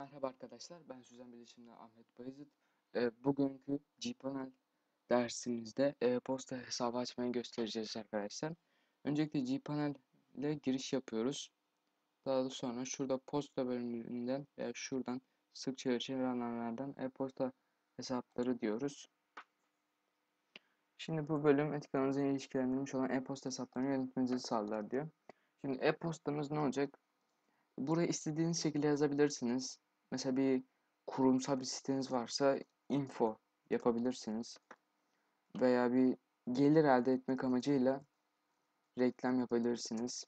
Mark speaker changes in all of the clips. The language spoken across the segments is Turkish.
Speaker 1: Merhaba arkadaşlar, ben Süzen Bilişim'den Ahmet Bayezid. Ee, bugünkü gPanel dersimizde e-posta hesabı açmayı göstereceğiz arkadaşlar. Öncelikle gPanel ile giriş yapıyoruz. Daha sonra şurada posta bölümünden veya şuradan sıkça ölçülenlerden e-posta hesapları diyoruz. Şimdi bu bölüm etikanızın ilişkilendirilmiş olan e-posta hesaplarını yönetmenizi sağlar diyor. Şimdi e-postamız ne olacak? Buraya istediğiniz şekilde yazabilirsiniz. Mesela bir kurumsal bir siteniz varsa info yapabilirsiniz. Veya bir gelir elde etmek amacıyla reklam yapabilirsiniz.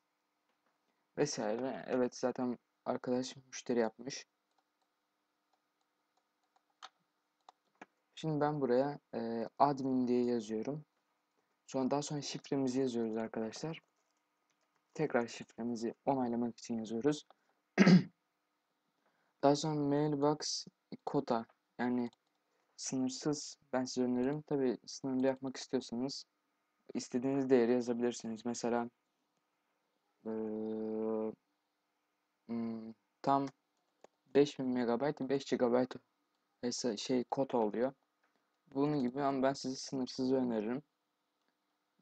Speaker 1: Vesaire. Evet zaten arkadaş müşteri yapmış. Şimdi ben buraya e, admin diye yazıyorum. Sonra daha sonra şifremizi yazıyoruz arkadaşlar. Tekrar şifremizi onaylamak için yazıyoruz. Daha sonra mailbox kota yani sınırsız ben size öneririm. Tabi sınırlı yapmak istiyorsanız istediğiniz değeri yazabilirsiniz. Mesela hmm, tam 5000 MB 5 GB şey kota oluyor. Bunun gibi ama ben size sınırsız öneririm.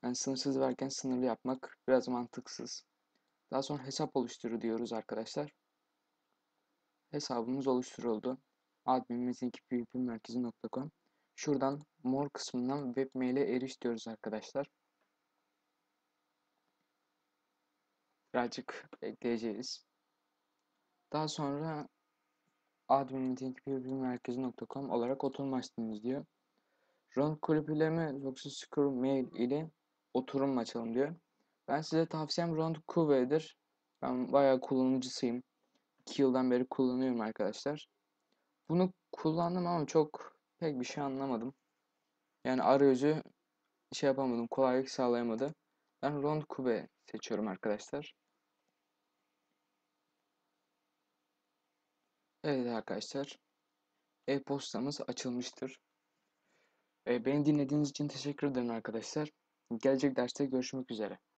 Speaker 1: Yani sınırsız varken sınırlı yapmak biraz mantıksız. Daha sonra hesap oluşturu diyoruz arkadaşlar. Hesabımız oluşturuldu. admin.metin2ppmerkezi.com Şuradan mor kısmından webmail'e eriş diyoruz arkadaşlar. Birazcık bekleyeceğiz. Daha sonra admin.metin2ppmerkezi.com olarak oturum açtınız diyor. Run kulüpüleme yoksa screw mail ile oturum açalım diyor. Ben size tavsiyem Round Kuve'dir. Ben bayağı kullanıcısıyım. 2 yıldan beri kullanıyorum arkadaşlar. Bunu kullandım ama çok pek bir şey anlamadım. Yani arayüzü şey yapamadım, kolaylık sağlayamadı. Ben Round Kube seçiyorum arkadaşlar. Evet arkadaşlar. E-postamız açılmıştır. E, beni dinlediğiniz için teşekkür ederim arkadaşlar. Gelecek derste görüşmek üzere.